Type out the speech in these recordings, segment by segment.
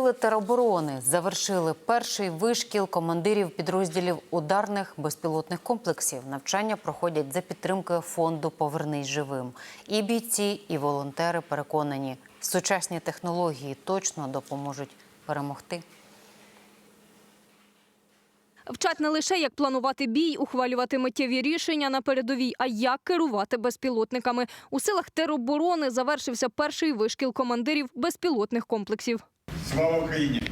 Тероборони завершили перший вишкіл командирів підрозділів ударних безпілотних комплексів. Навчання проходять за підтримкою фонду Повернись живим. І бійці, і волонтери переконані, сучасні технології точно допоможуть перемогти. Вчать не лише як планувати бій, ухвалювати миттєві рішення на передовій, а як керувати безпілотниками. У силах тероборони завершився перший вишкіл командирів безпілотних комплексів. Слава Україні!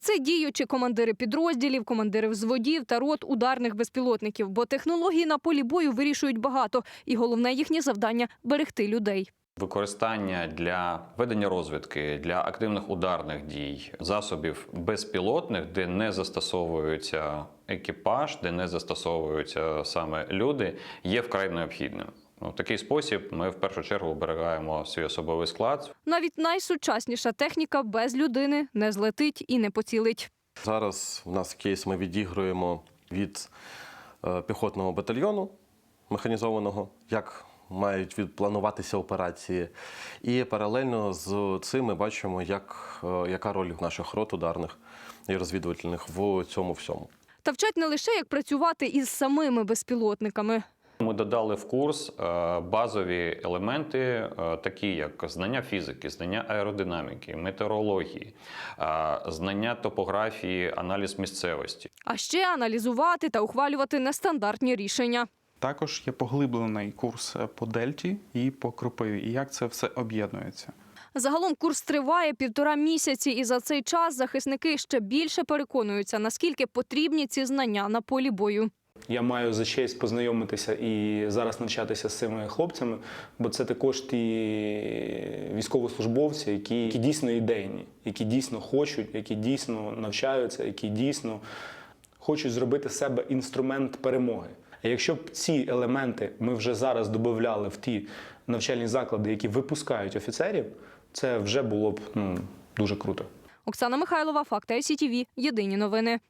Це діючі командири підрозділів, командири взводів та рот ударних безпілотників. Бо технології на полі бою вирішують багато, і головне їхнє завдання берегти людей. Використання для ведення розвідки, для активних ударних дій, засобів безпілотних, де не застосовується екіпаж, де не застосовуються саме люди, є вкрай необхідним. Ну, такий спосіб ми в першу чергу оберігаємо свій особовий склад, Навіть найсучасніша техніка без людини не злетить і не поцілить. Зараз у нас кейс ми відігруємо від е, піхотного батальйону механізованого, як мають відплануватися операції. І паралельно з цим ми бачимо, як, е, яка роль наших рот ударних і розвідувальних в цьому всьому. Та вчать не лише як працювати із самими безпілотниками. Ми додали в курс е, базові елементи, е, такі як знання фізики, знання аеродинаміки, метеорології, е, знання топографії, аналіз місцевості. А ще аналізувати та ухвалювати нестандартні рішення. Також є поглиблений курс по дельті і по кропиві, і як це все об'єднується. Загалом курс триває півтора місяці, і за цей час захисники ще більше переконуються, наскільки потрібні ці знання на полі бою. Я маю за честь познайомитися і зараз навчатися з цими хлопцями, бо це також ті військовослужбовці, які, які дійсно ідейні, які дійсно хочуть, які дійсно навчаються, які дійсно хочуть зробити з себе інструмент перемоги. А якщо б ці елементи ми вже зараз додавали в ті навчальні заклади, які випускають офіцерів, це вже було б ну, дуже круто. Оксана Михайлова, Факти СІТВ. Єдині новини.